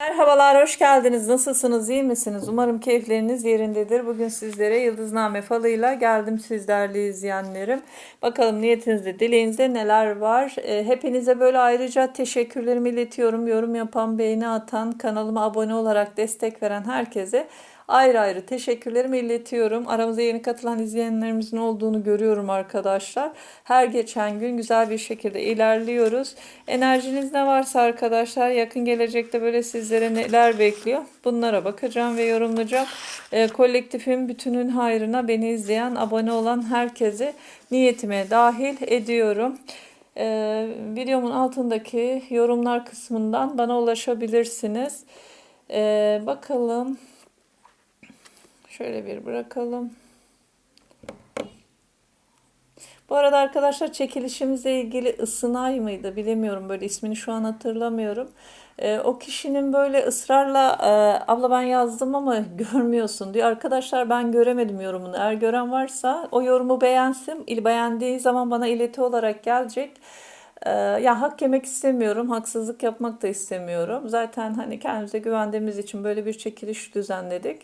Merhabalar, hoş geldiniz. Nasılsınız, iyi misiniz? Umarım keyifleriniz yerindedir. Bugün sizlere Yıldızname falıyla geldim siz değerli izleyenlerim. Bakalım niyetinizde, dileğinizde neler var? E, hepinize böyle ayrıca teşekkürlerimi iletiyorum. Yorum yapan, beğeni atan, kanalıma abone olarak destek veren herkese ayrı ayrı teşekkürlerimi iletiyorum. Aramıza yeni katılan izleyenlerimizin olduğunu görüyorum arkadaşlar. Her geçen gün güzel bir şekilde ilerliyoruz. Enerjiniz ne varsa arkadaşlar yakın gelecekte böyle sizlere neler bekliyor? Bunlara bakacağım ve yorumlayacağım. E, kolektifin bütünün hayrına beni izleyen, abone olan herkese niyetime dahil ediyorum. Ee, videomun altındaki yorumlar kısmından bana ulaşabilirsiniz. Ee, bakalım. Şöyle bir bırakalım. Bu arada arkadaşlar çekilişimizle ilgili ısınay mıydı bilemiyorum böyle ismini şu an hatırlamıyorum. Ee, o kişinin böyle ısrarla e, abla ben yazdım ama görmüyorsun diyor. Arkadaşlar ben göremedim yorumunu. Eğer gören varsa o yorumu beğensin. İl beğendiği zaman bana ileti olarak gelecek. Ee, ya hak yemek istemiyorum, haksızlık yapmak da istemiyorum. Zaten hani kendimize güvendiğimiz için böyle bir çekiliş düzenledik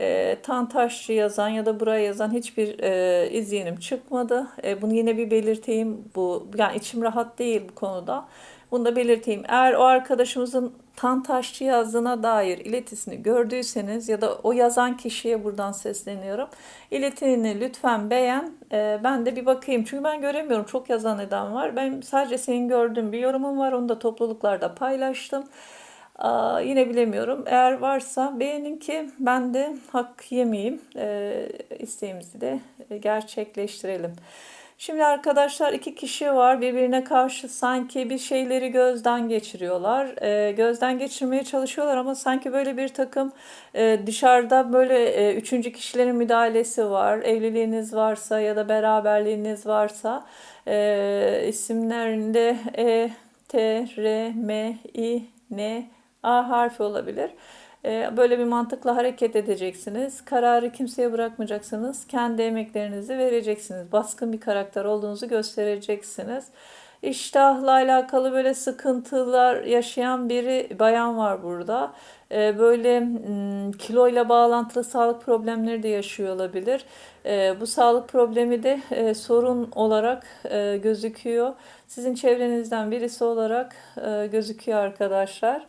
e, Tantaşçı yazan ya da buraya yazan hiçbir e, izlenim çıkmadı. E, bunu yine bir belirteyim. Bu yani içim rahat değil bu konuda. Bunu da belirteyim. Eğer o arkadaşımızın Tantaşçı yazdığına dair iletisini gördüyseniz ya da o yazan kişiye buradan sesleniyorum. İletini lütfen beğen. E, ben de bir bakayım. Çünkü ben göremiyorum. Çok yazan neden var. Ben sadece senin gördüğün bir yorumum var. Onu da topluluklarda paylaştım. Aa, yine bilemiyorum. Eğer varsa beğenin ki ben de hak yemeyeyim. E, isteğimizi de gerçekleştirelim. Şimdi arkadaşlar iki kişi var birbirine karşı sanki bir şeyleri gözden geçiriyorlar. E, gözden geçirmeye çalışıyorlar ama sanki böyle bir takım e, dışarıda böyle e, üçüncü kişilerin müdahalesi var. Evliliğiniz varsa ya da beraberliğiniz varsa e, isimlerinde E, T, R, M, I, N, A harfi olabilir. Ee, böyle bir mantıkla hareket edeceksiniz. Kararı kimseye bırakmayacaksınız. Kendi emeklerinizi vereceksiniz. Baskın bir karakter olduğunuzu göstereceksiniz. İştahla alakalı böyle sıkıntılar yaşayan biri bayan var burada. Ee, böyle hmm, kiloyla bağlantılı sağlık problemleri de yaşıyor olabilir. Ee, bu sağlık problemi de e, sorun olarak e, gözüküyor. Sizin çevrenizden birisi olarak e, gözüküyor arkadaşlar.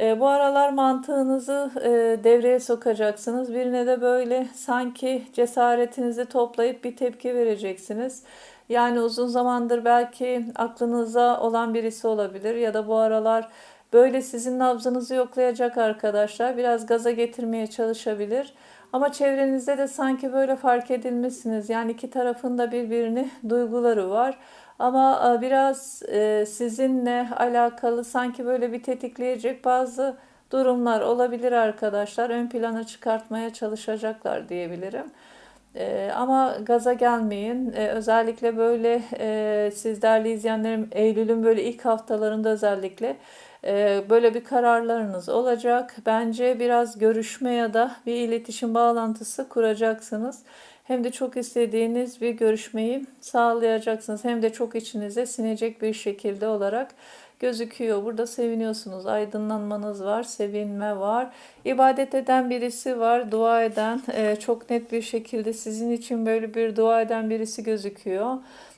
E, bu aralar mantığınızı e, devreye sokacaksınız. Birine de böyle sanki cesaretinizi toplayıp bir tepki vereceksiniz. Yani uzun zamandır belki aklınıza olan birisi olabilir ya da bu aralar böyle sizin nabzınızı yoklayacak arkadaşlar. Biraz gaza getirmeye çalışabilir. Ama çevrenizde de sanki böyle fark edilmişsiniz. Yani iki tarafında birbirini duyguları var. Ama e, biraz e, sizinle alakalı sanki böyle bir tetikleyecek bazı durumlar olabilir arkadaşlar. Ön plana çıkartmaya çalışacaklar diyebilirim. E, ama gaza gelmeyin. Özellikle böyle siz değerli izleyenlerim Eylül'ün böyle ilk haftalarında özellikle böyle bir kararlarınız olacak. Bence biraz görüşme ya da bir iletişim bağlantısı kuracaksınız hem de çok istediğiniz bir görüşmeyi sağlayacaksınız. Hem de çok içinize sinecek bir şekilde olarak gözüküyor. Burada seviniyorsunuz. Aydınlanmanız var, sevinme var. İbadet eden birisi var, dua eden. E, çok net bir şekilde sizin için böyle bir dua eden birisi gözüküyor.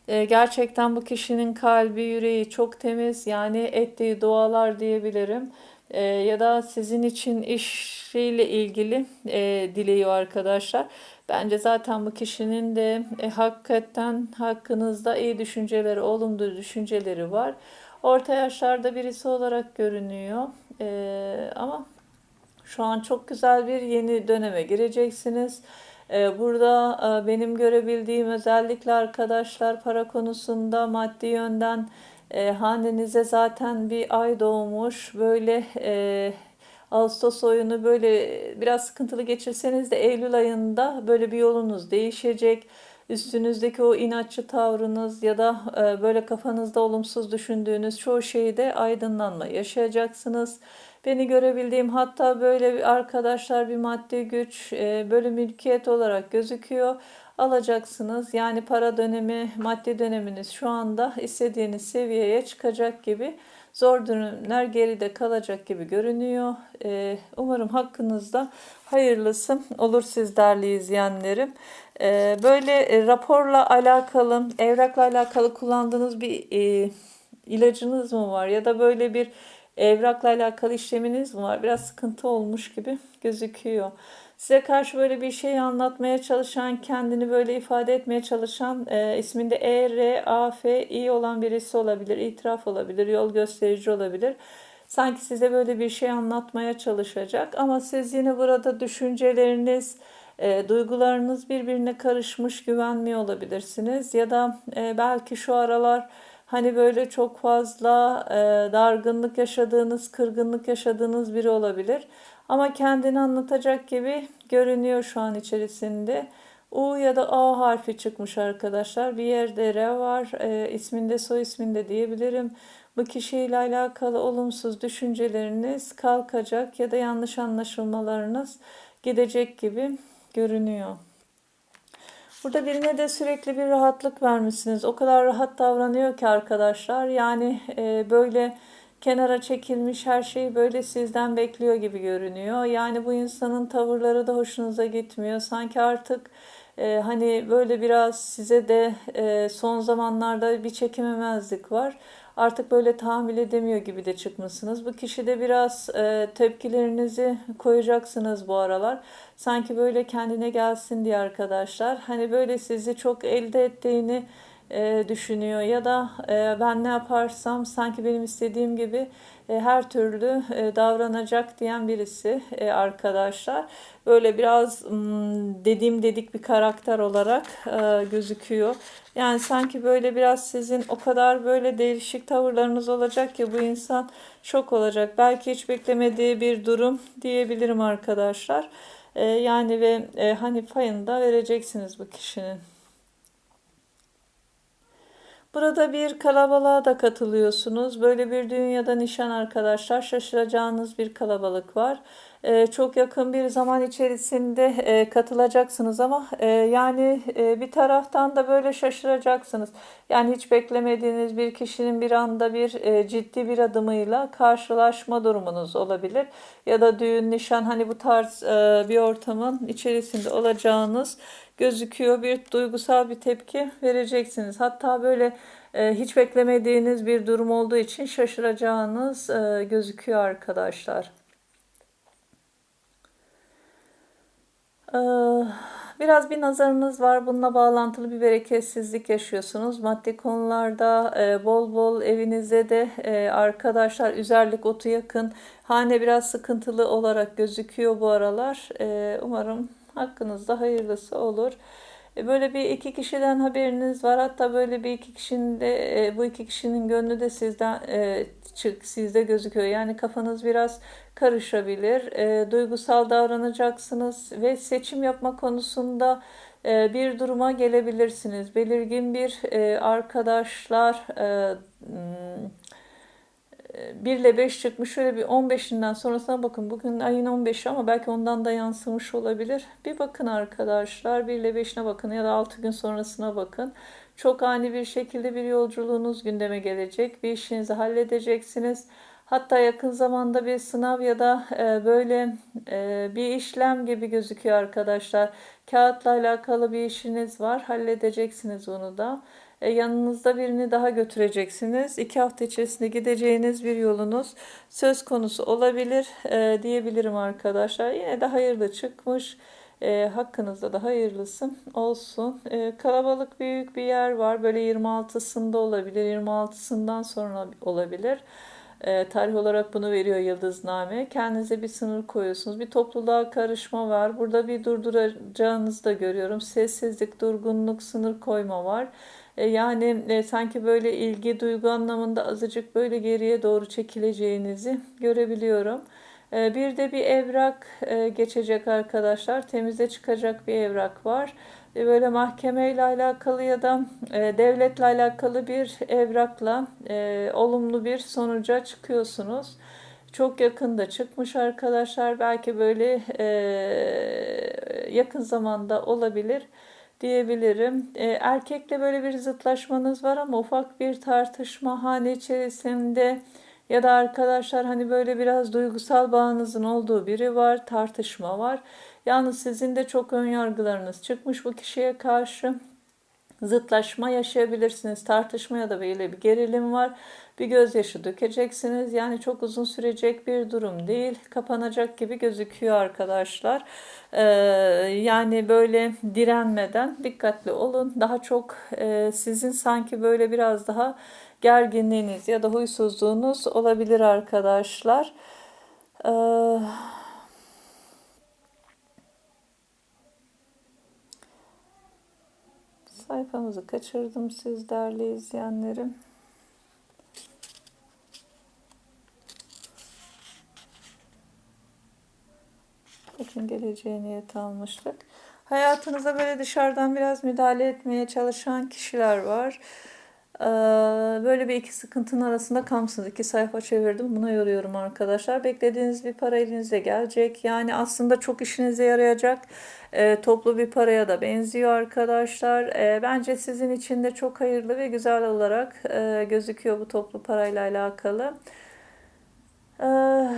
E, gerçekten bu kişinin kalbi, yüreği çok temiz. Yani ettiği dualar diyebilirim. E, ya da sizin için işiyle ilgili e, dileği arkadaşlar. Bence zaten bu kişinin de e, hakikaten hakkınızda iyi düşünceleri, olumlu düşünceleri var. Orta yaşlarda birisi olarak görünüyor. E, ama şu an çok güzel bir yeni döneme gireceksiniz. E, burada e, benim görebildiğim özellikle arkadaşlar para konusunda maddi yönden e, hanenize zaten bir ay doğmuş. Böyle e, Ağustos oyunu böyle biraz sıkıntılı geçirseniz de Eylül ayında böyle bir yolunuz değişecek. Üstünüzdeki o inatçı tavrınız ya da e, böyle kafanızda olumsuz düşündüğünüz çoğu şeyde aydınlanma yaşayacaksınız. Beni görebildiğim hatta böyle arkadaşlar bir maddi güç e, böyle mülkiyet olarak gözüküyor alacaksınız. Yani para dönemi, maddi döneminiz şu anda istediğiniz seviyeye çıkacak gibi Zor dönemler geride kalacak gibi görünüyor. Ee, umarım hakkınızda hayırlısı olur siz değerli izleyenlerim. Ee, böyle e, raporla alakalı, evrakla alakalı kullandığınız bir e, ilacınız mı var ya da böyle bir evrakla alakalı işleminiz mi var? Biraz sıkıntı olmuş gibi gözüküyor. Size karşı böyle bir şey anlatmaya çalışan, kendini böyle ifade etmeye çalışan e, isminde E, R, A, F, I olan birisi olabilir. itiraf olabilir, yol gösterici olabilir. Sanki size böyle bir şey anlatmaya çalışacak ama siz yine burada düşünceleriniz, e, duygularınız birbirine karışmış güvenmiyor olabilirsiniz. Ya da e, belki şu aralar hani böyle çok fazla e, dargınlık yaşadığınız, kırgınlık yaşadığınız biri olabilir. Ama kendini anlatacak gibi görünüyor şu an içerisinde. U ya da A harfi çıkmış arkadaşlar. Bir yerde R var. E, isminde soy isminde diyebilirim. Bu kişiyle alakalı olumsuz düşünceleriniz kalkacak ya da yanlış anlaşılmalarınız gidecek gibi görünüyor. Burada birine de sürekli bir rahatlık vermişsiniz. O kadar rahat davranıyor ki arkadaşlar. Yani e, böyle kenara çekilmiş her şeyi böyle sizden bekliyor gibi görünüyor. Yani bu insanın tavırları da hoşunuza gitmiyor. Sanki artık e, hani böyle biraz size de e, son zamanlarda bir çekememezlik var artık böyle tahammül edemiyor gibi de çıkmışsınız. Bu kişide biraz e, tepkilerinizi koyacaksınız bu aralar. Sanki böyle kendine gelsin diye arkadaşlar. Hani böyle sizi çok elde ettiğini e, düşünüyor ya da e, ben ne yaparsam sanki benim istediğim gibi e, her türlü e, davranacak diyen birisi e, arkadaşlar. Böyle biraz dediğim dedik bir karakter olarak e, gözüküyor. Yani sanki böyle biraz sizin o kadar böyle değişik tavırlarınız olacak ki bu insan şok olacak. Belki hiç beklemediği bir durum diyebilirim arkadaşlar. E, yani ve e, hani payını da vereceksiniz bu kişinin. Burada bir kalabalığa da katılıyorsunuz. Böyle bir düğün ya da nişan arkadaşlar şaşıracağınız bir kalabalık var. Ee, çok yakın bir zaman içerisinde e, katılacaksınız ama e, yani e, bir taraftan da böyle şaşıracaksınız. Yani hiç beklemediğiniz bir kişinin bir anda bir ciddi bir adımıyla karşılaşma durumunuz olabilir. Ya da düğün, nişan hani bu tarz bir ortamın içerisinde olacağınız gözüküyor. Bir duygusal bir tepki vereceksiniz. Hatta böyle hiç beklemediğiniz bir durum olduğu için şaşıracağınız gözüküyor arkadaşlar. Biraz bir nazarınız var. Bununla bağlantılı bir bereketsizlik yaşıyorsunuz. Maddi konularda e, bol bol evinize de e, arkadaşlar üzerlik otu yakın. Hane biraz sıkıntılı olarak gözüküyor bu aralar. E, umarım hakkınızda hayırlısı olur. Böyle bir iki kişiden haberiniz var. Hatta böyle bir iki kişinin de bu iki kişinin gönlü de sizden çık sizde gözüküyor. Yani kafanız biraz karışabilir. E, duygusal davranacaksınız ve seçim yapma konusunda e, bir duruma gelebilirsiniz. Belirgin bir e, arkadaşlar e, 1 ile 5 çıkmış. Şöyle bir 15'inden sonrasına bakın. Bugün ayın 15'i ama belki ondan da yansımış olabilir. Bir bakın arkadaşlar. 1 ile 5'ine bakın ya da 6 gün sonrasına bakın. Çok ani bir şekilde bir yolculuğunuz gündeme gelecek. Bir işinizi halledeceksiniz. Hatta yakın zamanda bir sınav ya da e, böyle e, bir işlem gibi gözüküyor arkadaşlar. Kağıtla alakalı bir işiniz var. Halledeceksiniz onu da. E, yanınızda birini daha götüreceksiniz. İki hafta içerisinde gideceğiniz bir yolunuz söz konusu olabilir e, diyebilirim arkadaşlar. Yine de hayırlı çıkmış. E, hakkınızda da hayırlısı olsun. E, kalabalık büyük bir yer var. Böyle 26'sında olabilir. 26'sından sonra olabilir. E, tarih olarak bunu veriyor Yıldızname. Kendinize bir sınır koyuyorsunuz. Bir topluluğa karışma var. Burada bir durduracağınızı da görüyorum. Sessizlik, durgunluk, sınır koyma var. E, yani e, sanki böyle ilgi, duygu anlamında azıcık böyle geriye doğru çekileceğinizi görebiliyorum. E, bir de bir evrak geçecek arkadaşlar. Temize çıkacak bir evrak var. Böyle mahkemeyle alakalı ya da devletle alakalı bir evrakla olumlu bir sonuca çıkıyorsunuz. Çok yakında çıkmış arkadaşlar. Belki böyle yakın zamanda olabilir diyebilirim. E, erkekle böyle bir zıtlaşmanız var ama ufak bir tartışma hane içerisinde Ya da arkadaşlar hani böyle biraz duygusal bağınızın olduğu biri var, tartışma var. Yalnız sizin de çok ön yargılarınız çıkmış bu kişiye karşı zıtlaşma yaşayabilirsiniz. Tartışmaya da böyle bir gerilim var. Bir gözyaşı dökeceksiniz. Yani çok uzun sürecek bir durum değil. Kapanacak gibi gözüküyor arkadaşlar. Ee, yani böyle direnmeden dikkatli olun. Daha çok e, sizin sanki böyle biraz daha gerginliğiniz ya da huysuzluğunuz olabilir arkadaşlar. Ee, sayfamızı kaçırdım siz değerli izleyenlerim. Bakın geleceğe niyet almıştık. Hayatınıza böyle dışarıdan biraz müdahale etmeye çalışan kişiler var. Ee, böyle bir iki sıkıntının arasında kamsınız. İki sayfa çevirdim. Buna yoruyorum arkadaşlar. Beklediğiniz bir para elinize gelecek. Yani aslında çok işinize yarayacak e, toplu bir paraya da benziyor arkadaşlar. E, bence sizin için de çok hayırlı ve güzel olarak e, gözüküyor bu toplu parayla alakalı. Eee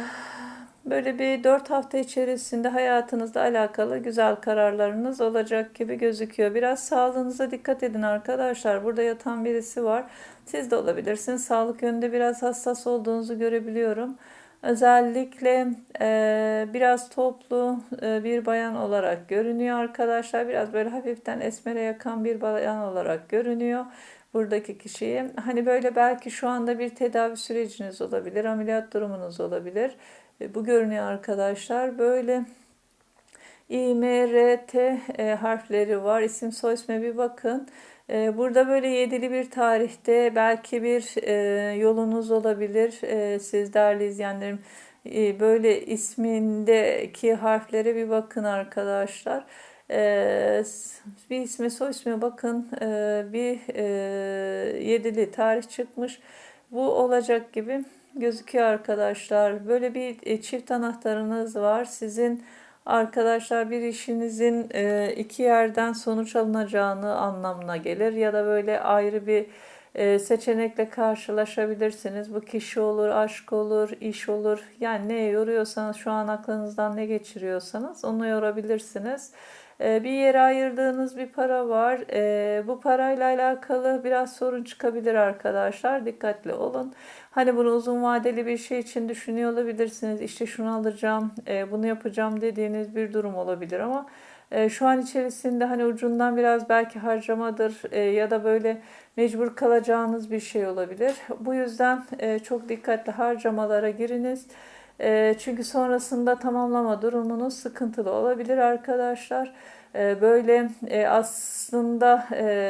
Böyle bir 4 hafta içerisinde hayatınızla alakalı güzel kararlarınız olacak gibi gözüküyor. Biraz sağlığınıza dikkat edin arkadaşlar. Burada yatan birisi var. Siz de olabilirsiniz. Sağlık yönünde biraz hassas olduğunuzu görebiliyorum. Özellikle e, biraz toplu e, bir bayan olarak görünüyor arkadaşlar. Biraz böyle hafiften esmere yakan bir bayan olarak görünüyor buradaki kişiyi. Hani böyle belki şu anda bir tedavi süreciniz olabilir, ameliyat durumunuz olabilir. E, bu görünüyor arkadaşlar. Böyle İ, M, R, T e, harfleri var. İsim soy isme bir bakın. E, burada böyle yedili bir tarihte belki bir yolunuz olabilir. Siz değerli izleyenlerim böyle ismindeki harflere bir bakın arkadaşlar. Bir isme soy isme bakın. Bir yedili tarih çıkmış. Bu olacak gibi gözüküyor arkadaşlar. Böyle bir e, çift anahtarınız var. Sizin arkadaşlar bir işinizin e, iki yerden sonuç alınacağını anlamına gelir ya da böyle ayrı bir e, seçenekle karşılaşabilirsiniz. Bu kişi olur, aşk olur, iş olur. Yani ne yoruyorsanız şu an aklınızdan ne geçiriyorsanız onu yorabilirsiniz. Bir yere ayırdığınız bir para var. Bu parayla alakalı biraz sorun çıkabilir arkadaşlar. Dikkatli olun. Hani bunu uzun vadeli bir şey için düşünüyor olabilirsiniz. İşte şunu alacağım, e, bunu yapacağım dediğiniz bir durum olabilir ama e, şu an içerisinde hani ucundan biraz belki harcamadır e, ya da böyle mecbur kalacağınız bir şey olabilir. Bu yüzden çok dikkatli harcamalara giriniz. Çünkü sonrasında tamamlama durumunuz sıkıntılı olabilir arkadaşlar. Böyle aslında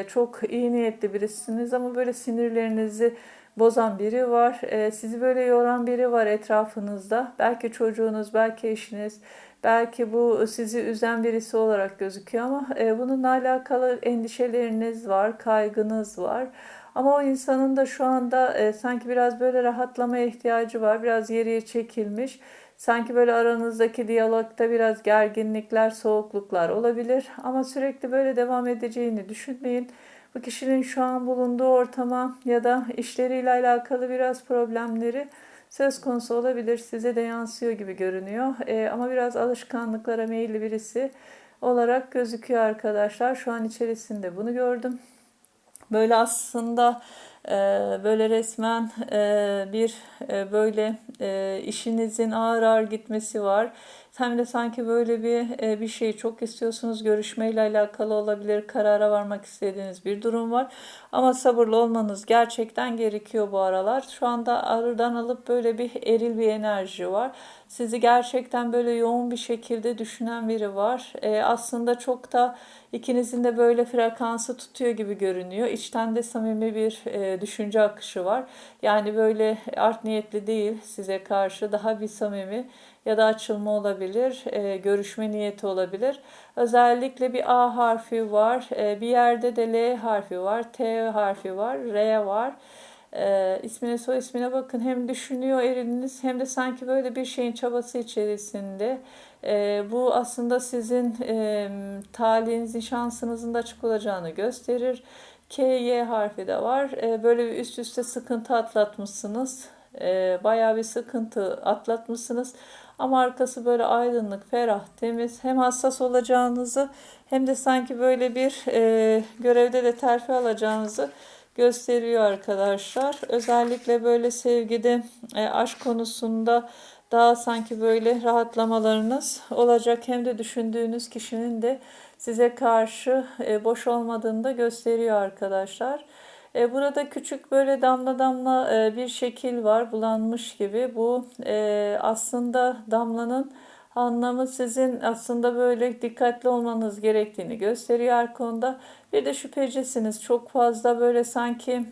çok iyi niyetli birisiniz ama böyle sinirlerinizi bozan biri var. E, sizi böyle yoran biri var etrafınızda. Belki çocuğunuz, belki eşiniz, belki bu sizi üzen birisi olarak gözüküyor ama e, bununla alakalı endişeleriniz var, kaygınız var. Ama o insanın da şu anda e, sanki biraz böyle rahatlamaya ihtiyacı var. Biraz geriye çekilmiş. Sanki böyle aranızdaki diyalogda biraz gerginlikler, soğukluklar olabilir. Ama sürekli böyle devam edeceğini düşünmeyin bu kişinin şu an bulunduğu ortama ya da işleriyle alakalı biraz problemleri söz konusu olabilir. Size de yansıyor gibi görünüyor. E, ama biraz alışkanlıklara meyilli birisi olarak gözüküyor arkadaşlar. Şu an içerisinde bunu gördüm. Böyle aslında e, böyle resmen e, bir e, böyle işinizin ağır ağır gitmesi var. Hem de sanki böyle bir bir şeyi çok istiyorsunuz. Görüşmeyle alakalı olabilir. Karara varmak istediğiniz bir durum var. Ama sabırlı olmanız gerçekten gerekiyor bu aralar. Şu anda ağırdan alıp böyle bir eril bir enerji var. Sizi gerçekten böyle yoğun bir şekilde düşünen biri var. aslında çok da ikinizin de böyle frekansı tutuyor gibi görünüyor. İçten de samimi bir e, düşünce akışı var. Yani böyle art niyetli değil size karşı daha bir samimi ya da açılma olabilir, e, görüşme niyeti olabilir. Özellikle bir A harfi var, e, bir yerde de L harfi var, T harfi var, R var. E, ismine soy ismine bakın hem düşünüyor eriniz hem de sanki böyle bir şeyin çabası içerisinde. E, bu aslında sizin e, talihinizin şansınızın da açık olacağını gösterir. K, Y harfi de var. E, böyle bir üst üste sıkıntı atlatmışsınız. E, bayağı bir sıkıntı atlatmışsınız. Ama arkası böyle aydınlık, ferah, temiz. Hem hassas olacağınızı hem de sanki böyle bir e, görevde de terfi alacağınızı gösteriyor arkadaşlar. Özellikle böyle sevgide, e, aşk konusunda daha sanki böyle rahatlamalarınız olacak. Hem de düşündüğünüz kişinin de size karşı e, boş olmadığını da gösteriyor arkadaşlar. E, burada küçük böyle damla damla e, bir şekil var bulanmış gibi. Bu e, aslında damlanın anlamı sizin aslında böyle dikkatli olmanız gerektiğini gösteriyor her konuda. Bir de şüphecisiniz. Çok fazla böyle sanki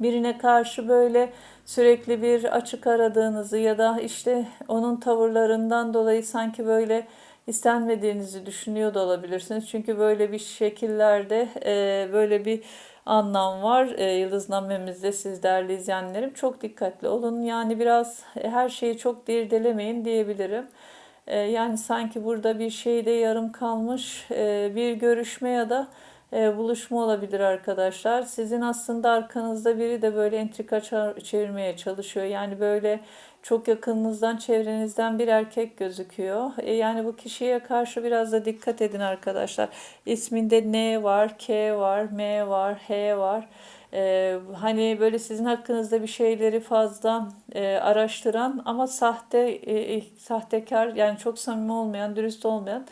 birine karşı böyle sürekli bir açık aradığınızı ya da işte onun tavırlarından dolayı sanki böyle istenmediğinizi düşünüyor da olabilirsiniz. Çünkü böyle bir şekillerde böyle bir anlam var. E, Yıldıznamemizde siz izleyenlerim çok dikkatli olun. Yani biraz her şeyi çok dirdelemeyin diyebilirim. E, yani sanki burada bir şeyde yarım kalmış e, bir görüşme ya da e, buluşma olabilir arkadaşlar. Sizin aslında arkanızda biri de böyle entrika çevirmeye çalışıyor. Yani böyle çok yakınınızdan, çevrenizden bir erkek gözüküyor. E, yani bu kişiye karşı biraz da dikkat edin arkadaşlar. İsminde N var, K var, M var, H var. Ee, hani böyle sizin hakkınızda bir şeyleri fazla e, araştıran ama sahte e, sahtekar yani çok samimi olmayan, dürüst olmayan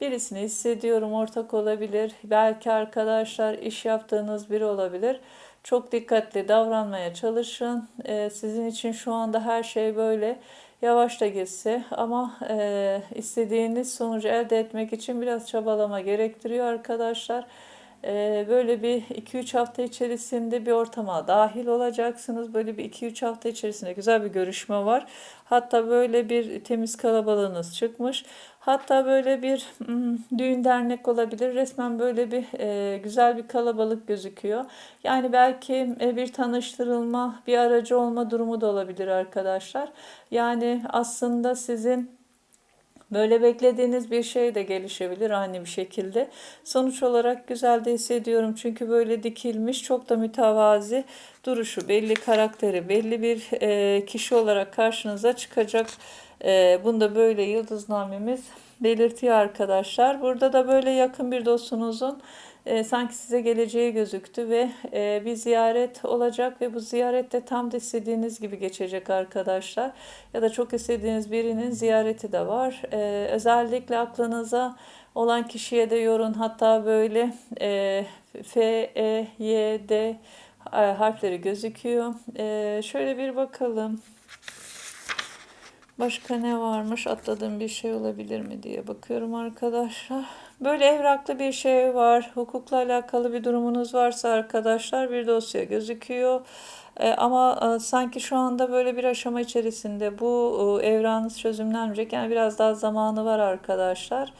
birisini hissediyorum. Ortak olabilir. Belki arkadaşlar iş yaptığınız biri olabilir. Çok dikkatli davranmaya çalışın. Ee, sizin için şu anda her şey böyle yavaş da gitse ama e, istediğiniz sonucu elde etmek için biraz çabalama gerektiriyor arkadaşlar. Ee, böyle bir 2-3 hafta içerisinde bir ortama dahil olacaksınız. Böyle bir 2-3 hafta içerisinde güzel bir görüşme var. Hatta böyle bir temiz kalabalığınız çıkmış. Hatta böyle bir hmm, düğün dernek olabilir. Resmen böyle bir e, güzel bir kalabalık gözüküyor. Yani belki e, bir tanıştırılma, bir aracı olma durumu da olabilir arkadaşlar. Yani aslında sizin Böyle beklediğiniz bir şey de gelişebilir aynı bir şekilde. Sonuç olarak güzel de hissediyorum çünkü böyle dikilmiş çok da mütevazi duruşu belli karakteri belli bir e, kişi olarak karşınıza çıkacak. E, bunda böyle yıldıznamemiz belirtiyor arkadaşlar. Burada da böyle yakın bir dostunuzun e, sanki size geleceği gözüktü ve e, bir ziyaret olacak ve bu ziyarette tam da istediğiniz gibi geçecek arkadaşlar. Ya da çok istediğiniz birinin ziyareti de var. E, özellikle aklınıza olan kişiye de yorun. Hatta böyle e, F, E, Y, D harfleri gözüküyor. E, şöyle bir bakalım. Başka ne varmış? Atladığım bir şey olabilir mi diye bakıyorum arkadaşlar. Böyle evraklı bir şey var. Hukukla alakalı bir durumunuz varsa arkadaşlar bir dosya gözüküyor. E, ama e, sanki şu anda böyle bir aşama içerisinde bu e, evranınız çözümlenecek. Yani biraz daha zamanı var arkadaşlar.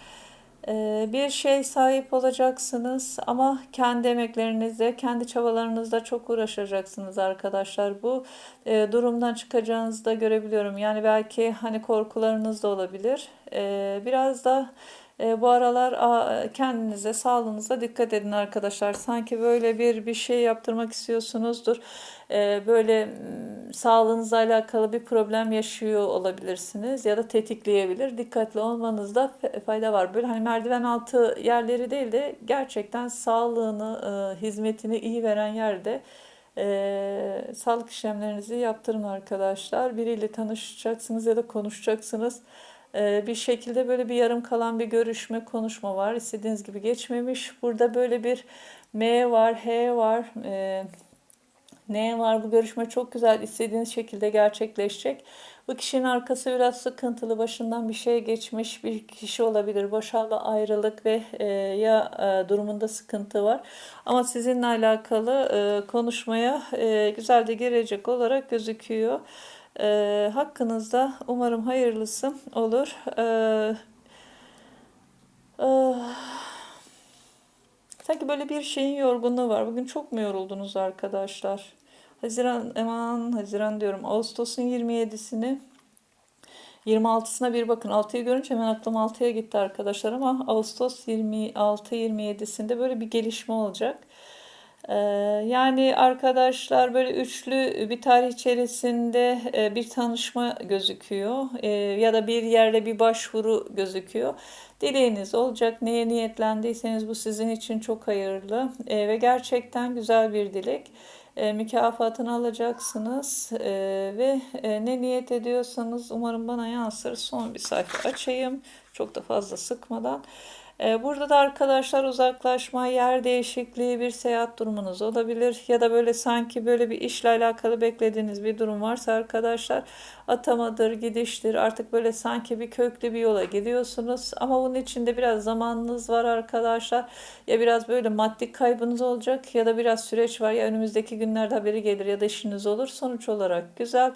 Bir şey sahip olacaksınız ama kendi emeklerinizle, kendi çabalarınızla çok uğraşacaksınız arkadaşlar. Bu durumdan çıkacağınızı da görebiliyorum. Yani belki hani korkularınız da olabilir. Biraz da e, bu aralar kendinize, sağlığınıza dikkat edin arkadaşlar. Sanki böyle bir bir şey yaptırmak istiyorsunuzdur. E, böyle sağlığınızla alakalı bir problem yaşıyor olabilirsiniz ya da tetikleyebilir. Dikkatli olmanızda fayda var. Böyle hani merdiven altı yerleri değil de gerçekten sağlığını, e, hizmetini iyi veren yerde e, sağlık işlemlerinizi yaptırın arkadaşlar. Biriyle tanışacaksınız ya da konuşacaksınız. Ee, bir şekilde böyle bir yarım kalan bir görüşme, konuşma var. İstediğiniz gibi geçmemiş. Burada böyle bir M var, H var, e, N var. Bu görüşme çok güzel, istediğiniz şekilde gerçekleşecek. Bu kişinin arkası biraz sıkıntılı, başından bir şey geçmiş bir kişi olabilir. Boşalma, ayrılık ve e, ya e, durumunda sıkıntı var. Ama sizinle alakalı e, konuşmaya güzel de girecek olarak gözüküyor. E, hakkınızda umarım hayırlısı olur. E, e, sanki böyle bir şeyin yorgunluğu var. Bugün çok mu yoruldunuz arkadaşlar? Haziran, eman Haziran diyorum. Ağustos'un 27'sini 26'sına bir bakın. 6'yı görünce hemen aklım 6'ya gitti arkadaşlar ama Ağustos 26-27'sinde böyle bir gelişme olacak. Ee, Yani arkadaşlar böyle üçlü bir tarih içerisinde e, bir tanışma gözüküyor Ee, ya da bir yerde bir başvuru gözüküyor. Dileğiniz olacak. Neye niyetlendiyseniz bu sizin için çok hayırlı Ee, ve gerçekten güzel bir dilek. Mükafatını alacaksınız ve e, ne niyet ediyorsanız umarım bana yansır. Son bir sayfa açayım. Çok da fazla sıkmadan. Ee, Burada da arkadaşlar uzaklaşma, yer değişikliği, bir seyahat durumunuz olabilir. Ya da böyle sanki böyle bir işle alakalı beklediğiniz bir durum varsa arkadaşlar atamadır, gidiştir. Artık böyle sanki bir köklü bir yola gidiyorsunuz. Ama bunun içinde biraz zamanınız var arkadaşlar. Ya biraz böyle maddi kaybınız olacak ya da biraz süreç var. Ya önümüzdeki günlerde haberi gelir ya da işiniz olur. Sonuç olarak güzel.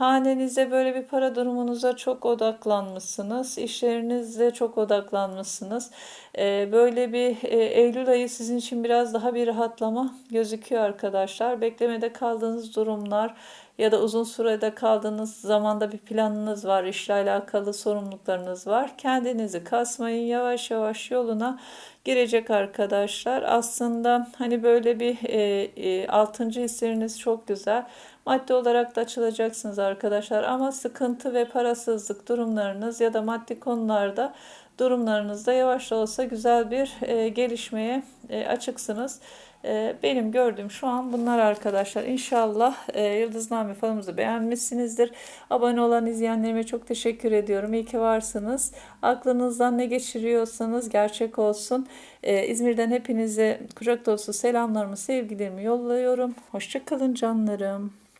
Hanenize böyle bir para durumunuza çok odaklanmışsınız. İşlerinizde çok odaklanmışsınız. Ee, böyle bir e, Eylül ayı sizin için biraz daha bir rahatlama gözüküyor arkadaşlar. Beklemede kaldığınız durumlar ya da uzun sürede kaldığınız zamanda bir planınız var, işle alakalı sorumluluklarınız var. Kendinizi kasmayın, yavaş yavaş yoluna girecek arkadaşlar. Aslında hani böyle bir e, e, altıncı hisleriniz çok güzel. Maddi olarak da açılacaksınız arkadaşlar ama sıkıntı ve parasızlık durumlarınız ya da maddi konularda durumlarınızda yavaş da olsa güzel bir e, gelişmeye e, açıksınız. E, benim gördüğüm şu an bunlar arkadaşlar. İnşallah e, Yıldızname falımızı beğenmişsinizdir. Abone olan izleyenlerime çok teşekkür ediyorum. İyi ki varsınız. Aklınızdan ne geçiriyorsanız gerçek olsun. E, İzmir'den hepinize kucak dolusu selamlarımı, sevgilerimi yolluyorum. Hoşçakalın canlarım.